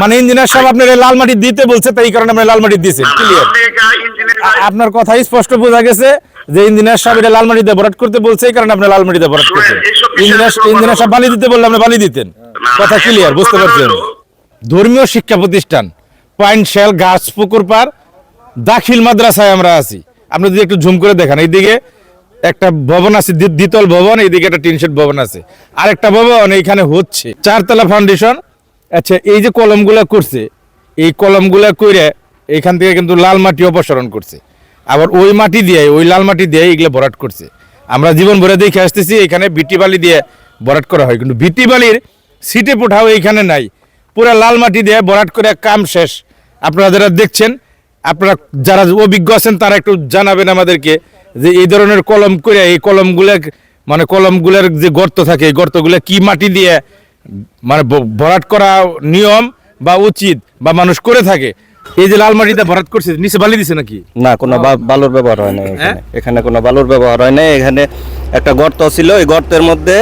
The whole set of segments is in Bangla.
মানে ইঞ্জিনিয়ার সাহেব আপনার লাল মাটি দিতে বলছে তাই কারণে আমরা লাল মাটি দিয়েছেন ক্লিয়ার আপনার কথাই স্পষ্ট বোঝা গেছে যে ইঞ্জিনিয়ার সাহেব এটা লাল মাটি দিয়ে ভরাট করতে বলছে এই কারণে আপনি লাল মাটি দিয়ে ভরাট করছেন। ইঞ্জিনিয়ার ইঞ্জিনিয়ার সাহেব বালি দিতে বললে আপনি বালি দিতেন। কথা ক্লিয়ার বুঝতে পারছেন? ধর্মীয় শিক্ষা প্রতিষ্ঠান পয়েন্ট শেল গাছ পুকুর পার দাখিল মাদ্রাসায় আমরা আছি। আপনি যদি একটু ঝুম করে দেখেন এইদিকে একটা ভবন আছে দ্বিতল ভবন এইদিকে একটা টিনশেড ভবন আছে। আর একটা ভবন এইখানে হচ্ছে। চারতলা ফাউন্ডেশন আচ্ছা এই যে কলমগুলা করছে, এই কলমগুলা করে এখান থেকে কিন্তু লাল মাটি অপসারণ করছে। আবার ওই মাটি দিয়ে, ওই লাল মাটি দিয়ে এগুলো ভরাট করছে। আমরা জীবন ভরে দেখে আসতেছি, এখানে বিটি বালি দিয়ে ভরাট করা হয়। কিন্তু বিটি বালির সিটে পোঠাও এইখানে নাই। পুরা লাল মাটি দিয়ে ভরাট করে কাম শেষ। আপনারা যারা দেখছেন, আপনারা যারা অভিজ্ঞ আছেন, তারা একটু জানাবেন আমাদেরকে যে এই ধরনের কলম করে এই কলমগুলো মানে কলমগুলোর যে গর্ত থাকে, এই গর্তগুলো কি মাটি দিয়ে মানে ভরাট করা নিয়ম বা উচিত বা মানুষ করে থাকে। এই যে লাল মাটিতে ভরাট করছে নিচে বালি দিছে নাকি? না কোনো বালুর ব্যবহার হয় না হ্যাঁ? এখানে কোনো বালুর ব্যবহার হয় না এখানে একটা গর্ত ছিল এই গর্তের মধ্যে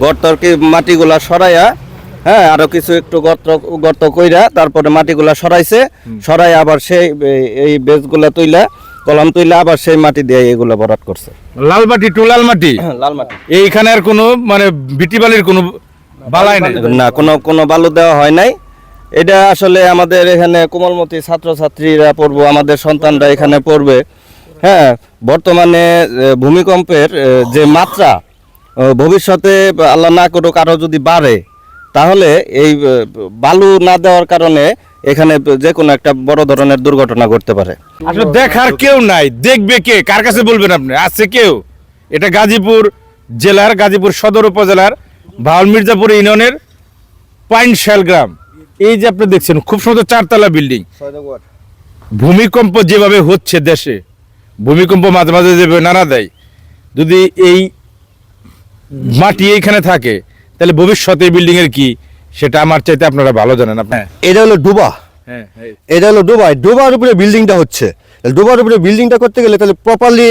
গর্তর কি মাটিগুলা সরাইয়া হ্যাঁ আরও কিছু একটু গর্ত গর্ত কইরা তারপরে মাটিগুলা সরাইছে। সরাই আবার সেই এই- এই বেজগুলা তুইলা কলম তুইলা আবার সেই মাটি দিয়ে এগুলা ভরাট করছে। লাল মাটি টু লাল মাটি? লাল মাটি। এইখানে আর কোনো মানে বিটি বালির কোনো বালাই নাই। না কোনো কোনো বালু দেওয়া হয় নাই। এটা আসলে আমাদের এখানে কোমলমতি ছাত্রছাত্রীরা পড়ব আমাদের সন্তানরা এখানে পড়বে। হ্যাঁ বর্তমানে ভূমিকম্পের যে মাত্রা ভবিষ্যতে আল্লাহ না করুক আরও যদি বাড়ে তাহলে এই বালু না দেওয়ার কারণে এখানে যে কোনো একটা বড় ধরনের দুর্ঘটনা ঘটতে পারে। আসলে দেখার কেউ নাই। দেখবে কে? কার কাছে বলবেন আপনি? আছে কেউ? এটা গাজীপুর জেলার গাজীপুর সদর উপজেলার ভাওয়াল মির্জাপুর ইউনিয়নের পাইনশাল গ্রাম। এই যে আপনি দেখছেন খুব সুন্দর চারতলা বিল্ডিং। ভূমিকম্প যেভাবে হচ্ছে দেশে ভূমিকম্প মাঝে মাঝে যেভাবে নাড়া দেয় যদি এই মাটি এইখানে থাকে তাহলে ভবিষ্যতে বিল্ডিং এর কি? সেটা আমার চাইতে আপনারা ভালো জানেন আপনি। এটা হলো ডুবা। হ্যাঁ হ্যাঁ। এটা হলো ডুবাই ডুবার উপরে বিল্ডিংটা হচ্ছে। ডুবার উপরে বিল্ডিংটা করতে গেলে তাহলে প্রপারলি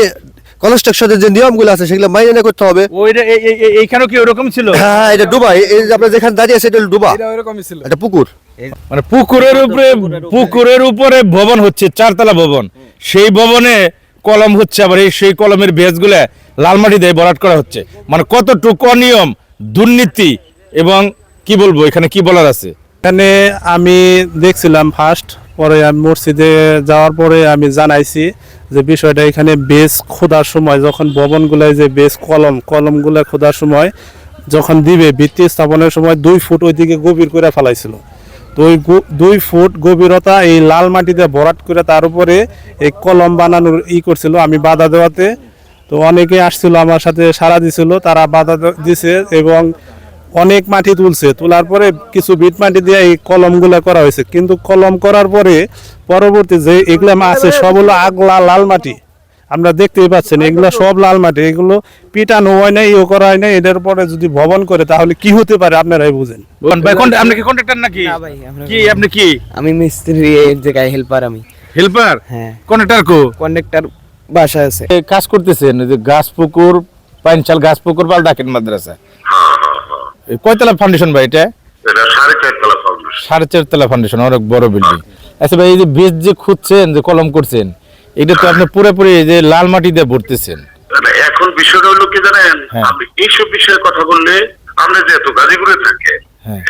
কনস্ট্রাকশনের যে নিয়মগুলো আছে সেগুলো মাইনে করতে হবে। ওইটা এই- এই- এই- এইখানেও কি ওরকম ছিল? হ্যাঁ এটা ডুবাই। এই যে আপনার যেখানে দাঁড়িয়ে আছে এটা ডুবা। এটা পুকুর। মানে পুকুরের উপরে পুকুরের উপরে। ভবন হচ্ছে চারতলা ভবন। সেই ভবনে কলম হচ্ছে আবার এই সেই কলমের বেজগুলো লাল মাটি দিয়ে বরাট করা হচ্ছে। মানে কতটুকু অনিয়ম দুর্নীতি এবং কি বলব এখানে কি বলার আছে? এখানে আমি দেখছিলাম ফার্স্ট পরে আমি মসজিদে যাওয়ার পরে আমি জানাইছি যে বিষয়টা এখানে বেস খোদার সময়, যখন ভবনগুলায় যে বেস কলম, কলমগুলা খোদার সময় যখন দিবে, ভিত্তি স্থাপনের সময় দুই ফুট ওইদিকে গভীর করে ফেলাইছিল। তো ওই দুই ফুট গভীরতা এই লাল মাটিতে ভরাট করে তার উপরে এই কলম বানানোর ই করছিল, আমি বাধা দেওয়াতে। তো অনেকে আসছিল, আমার সাথে সাড়া দিছিল, তারা বাধা দিছে এবং অনেক মাটি তুলছে তোলার পরে কিছু বিট মাটি দিয়ে এই কলমগুলা করা হয়েছে। কিন্তু কলম করার পরে পরবর্তী যে এগুলা আছে সব হলো আগলা লাল মাটি। আমরা দেখতেই পাচ্ছেন এগুলো সব লাল মাটি। এগুলো পিটানো হয় না ইয়ে করা হয় না এটার পরে যদি ভবন করে তাহলে কি হতে পারে আপনারাই বুঝেন। ভাই আপনি কি কন্ট্রাক্টর নাকি? না ভাই, আমরা- কি আপনি কি? আমি মিস্ত্রি এর জায়গায় হেল্পার আমি। হেল্পার হ্যাঁ। কন্ট্রাক্টর কো? কন্ডাক্টর বাসা আছে। কাজ করতেছেন যে গাছ পুকুর পাইনশাল গাছ পুকুর পাল ডাকেন মাদ্রাসা। কয়তলা ফাউন্ডেশন ভাই এটা? সাড়ে চারতলা ফাউন্ডেশন অনেক বড় বিল্ডিং আচ্ছা ভাই এই যে বীজ যে খুঁজছেন যে কলম করছেন এটা তো আপনি পুরোপুরি যে লাল মাটি দিয়ে ভরতেছেন। মানে এখন বিষয়টা হলো কি জানেন? হ্যাঁ। আপনি এইসব বিষয়ে কথা বললে আমরা যেহেতু গাজীপুরে থাকে হ্যাঁ।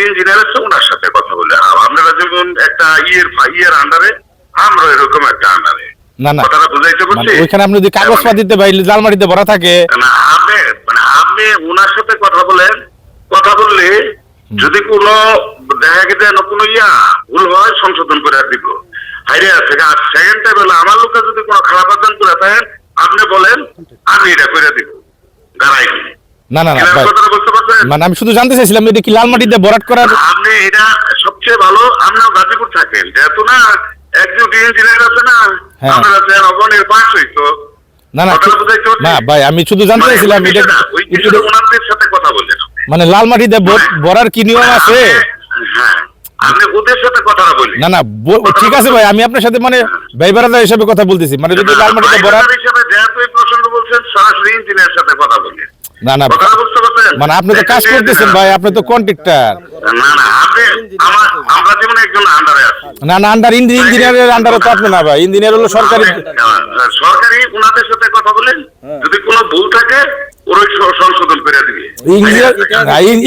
ইঞ্জিনিয়ার আছে ওনার সাথে কথা বলে আর আপনারা যেমন একটা ইয়ের ইয়ের আন্ডারে আমরা এরকম একটা আন্ডারে না না। মানে ওইখানে আপনি যদি কাগজপাতিতে ভাই লাল মাটিতে ভরা থাকে না আপনি ওনার সাথে কথা বলেন কথা বললে যদি কোনো দেখা গেছে না কোনো ইয়া ভুল হয় সংশোধন করে দিব। হাইরে আছে সেকেন্ড টাইম হলো আমার লোকে যদি কোনো খারাপ আচরণ করে থাকেন আপনি বলেন আমি এটা করে দিব। দাঁড়াই। না না না মানে আমি শুধু জানতে চাইছিলাম এটা কি লাল মাটিতে ভরাট করার আপনি এটা সবচেয়ে ভালো আপনার গাজীপুর থাকেন। যেহেতু না একজন ইঞ্জিনিয়ার আছে না হ্যাঁ। আপনার আছে অবনের পাশ হইতো না না? না ভাই আমি শুধু জানতে মানে চাইছিলাম এটা সাথে কথা বললেন মানে লাল মাটিতে ভ- ভরার কি নিয়ম আছে? হ্যাঁ। আপনি ওদের সাথে কথাটা বলি। না না ঠিক আছে ভাই আমি আপনার সাথে মানে ভাই বারাদা হিসাবে কথা বলতেছি। মানে যদি হিসাবে যেহেতু এই বলছেন সরাসরি ইঞ্জিনিয়ার সাথে কথা বলি। না, না। মানে আপনি তো কাজ করতেছেন ভাই আপনি তো কন্ট্রাক্টর না না আপনি আমরা যেমন একজন আন্ডারে আছি। না না আন্ডার ইঞ্জিনিয়ারের আন্ডারে তো আপনি না ভাই ইঞ্জিনিয়ার হলো সরকারি সরকারি কথা বলেন যদি কোনো ভুল থাকে সংশোধন করে দিবে।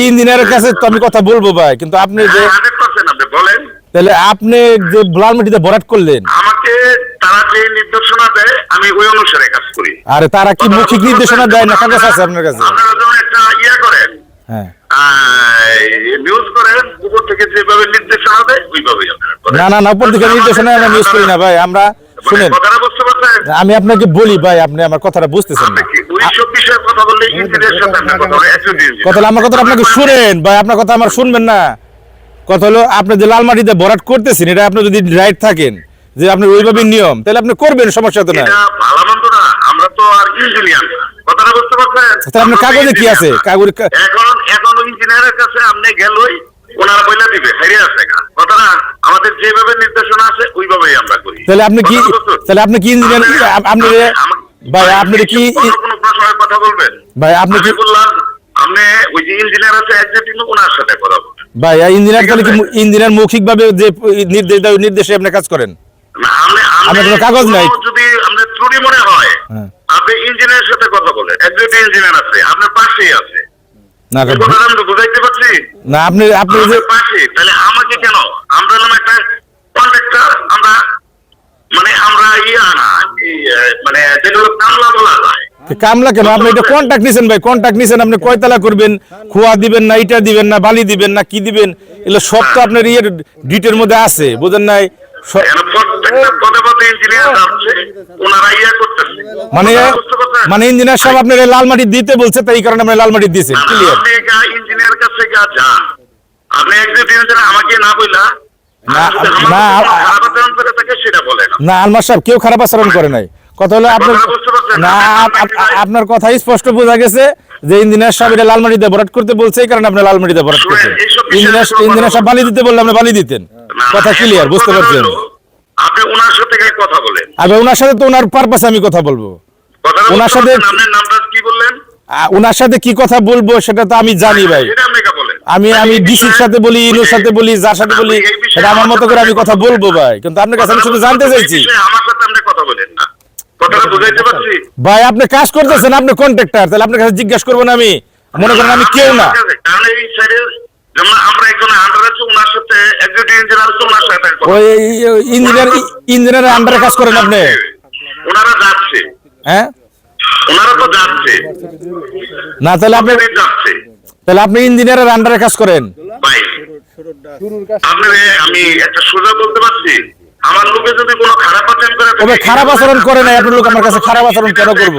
ইঞ্জিনিয়ারের কাছে তো আমি কথা বলব ভাই কিন্তু আপনি যে আপনি বলেন। তাহলে আপনি যে লালমাটিতে ভরাট করলেন। আমাকে তারা যে নির্দেশনা দেয় আমি ওই অনুসারে কাজ করি। আরে তারা কি মৌখিক নির্দেশনা দেয় না কাগজ আছে আপনার কাছে? আপনারা যেমন একটা ইয়ে করেন হ্যাঁ। নিউজ করেন উপর থেকে যেভাবে নির্দেশনা দেয় ওইভাবেই আপনারা। না না না উপর থেকে নির্দেশনা আমরা নিউজ করি না ভাই আমরা মানে শুনেন। আমি আপনাকে বলি ভাই আপনি আমার কথাটা বুঝতেছেন না। কথা আমার কথা আপনাকে শুনেন ভাই আপনার কথা আমার শুনবেন না। কথা হলো আপনি যে লাল মাটিতে ভরাট করতেছেন এটা আপনি যদি রাইট থাকেন যে আপনার ওইভাবে নিয়ম তাহলে আপনি করবেন সমস্যা তো না আমরা তো আর ইঞ্জিনিয়ার কথাটা বুঝতে পারছেন? তাহলে আপনার কাগজে কি আছে? কাগজ এখন এখন ইঞ্জিনিয়ারের কাছে আপনি গেলই ওনারা বইলা দিবে আছে গা। কথা না আমাদের যেভাবে নির্দেশনা আছে ওইভাবেই আমরা করি। তাহলে আপনি কি তাহলে আপনি কি ইঞ্জিনিয়ার আপনি- আপনি ভাই আপনি কি কোনো প্রশ্নের কথা বলবেন? ভাই আপনি কি বললাম আপনি ওই যে ইঞ্জিনিয়ার আছে একজেক্টিভ ওনার সাথে কথা বলবেন। ভাই ইঞ্জিনিয়ার তাহলে কি ইঞ্জিনিয়ার মৌখিক ভাবে যে নির্দেশ দেয় নির্দেশে আপনি কাজ করেন? আপনি কোনো কাগজ নাই? যদি আপনার ত্রুটি মনে হয় হ্যাঁ। আপনি ইঞ্জিনিয়ারের সাথে কথা বলেন। একজেক্টিভ ইঞ্জিনিয়ার আছে আপনার পাশেই আছে। না বুঝাইতে পারছি। না আপনি আপনি যে পাশে তাহলে আমাকে কেন? আমরা হলাম একটা কন্ট্রাক্টর আমরা মানে আমরা ইয়া না মানে যেগুলো কামলা বলা যায়। কামলা কেন? আপনি এটা কন্ট্যাক্ট নিছেন ভাই কন্ট্যাক্ট নিছেন আপনি কয়তলা করবেন? খোয়া দিবেন না ইটা দিবেন না বালি দিবেন না কি দিবেন? এগুলো সব তো আপনার ইয়ের ডিটের মধ্যে আছে বুঝেন নাই? প্রত্যেকটা পদে পদে ইঞ্জিনিয়ার যাচ্ছে ওনারা ইয়া করতেছে। মানে? মানে ইঞ্জিনিয়ার আপনার লাল মাটি দিতে বলছে তাই কারণে লাল মাটি ক্লিয়ার ইঞ্জিনিয়ার কাছে গা যান। আপনি আমাকে না বইলা না, আর যদি আমার না, কোনো আ- খারাপ আচরণ করে থাকে সেটা বলেন না। আলমার সাহেব কেউ খারাপ আচরণ করে নাই। কথা হলো আপনার? না আপ- আপ- আপনার কথাই স্পষ্ট বোঝা গেছে যে ইঞ্জিনিয়ার সাহেব এটা লাল মাটিতে ভরাট করতে বলছে এই কারণে আপনি লাল মাটিতে ভরাট করছেন। ইঞ্জিনিয়ার ইঞ্জিনিয়ার সাহেব কথা বালি দিতে বললে আপনি বালি দিতেন। কথা ক্লিয়ার বুঝতে পারছেন? আপনি ওনার সাথে কথা বলেন। আমি ওনার সাথে তো ওনার পারপাসে আমি কথা বলব। ওনার সাথে- আপনার নামটা কি বললেন? ওনার সাথে কি কথা বলব সেটা তো আমি জানি ভাই। আমি আমি ডিসির সাথে বলি ইনুর সাথে বলি যার সাথে বলি সেটা আমার মতো করে আমি কথা বলব ভাই। কিন্তু আপনার কাছে আমি শুধু জানতে চাইছি। আমার সাথে আপনি কথা বলেন না। কথাটা বুঝাইতে পারছি? ভাই আপনি কাজ করতেছেন আপনি কন্ট্রাক্টর তাহলে আপনার কাছে জিজ্ঞাসা করব না আমি। মনে করেন আমি কেউ না। যেমন আমরা একজন আন্ডার আছে ওনার সাথে একজন ইঞ্জিনিয়ার আছে ওনার সাথে ওই ইঞ্জিনিয়ার ইঞ্জিনিয়ারের আন্ডারে কাজ করেন আপনি? ওনারা যাচ্ছে। হ্যাঁ? ওনারা তো যাচ্ছে। না তাহলে আপনি যাচ্ছে। তাহলে আপনি ইঞ্জিনিয়ারের আন্ডারে কাজ করেন। ভাই আপনারে আমি একটা সোজা বলতে পারছি? আমার লোকে যদি কোনো খারাপ আচরণ করে তবে খারাপ আচরণ করে নাই আপনার লোক আমার কাছে খারাপ আচরণ কেন করব?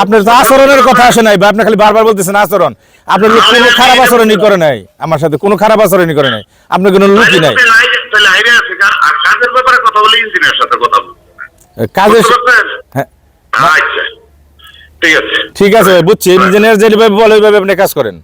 আপনার তো আচরণের কথা আসে নাই ভাই আপনি খালি বারবার বলতেছেন আচরণ। আপনার লোক কোনো খারাপ আচরণই করে নাই আমার সাথে কোনো খারাপ আচরণই করে নাই আপনার কোনো লোকই নাই। কাজের ব্যাপারে কথা বলে ইঞ্জিনিয়ার সাথে কথা হ্যাঁ। আচ্ছা ঠিক আছে। ঠিক আছে বুঝছি ইঞ্জিনিয়ার যেভাবে বলে ওইভাবে আপনি কাজ করেন।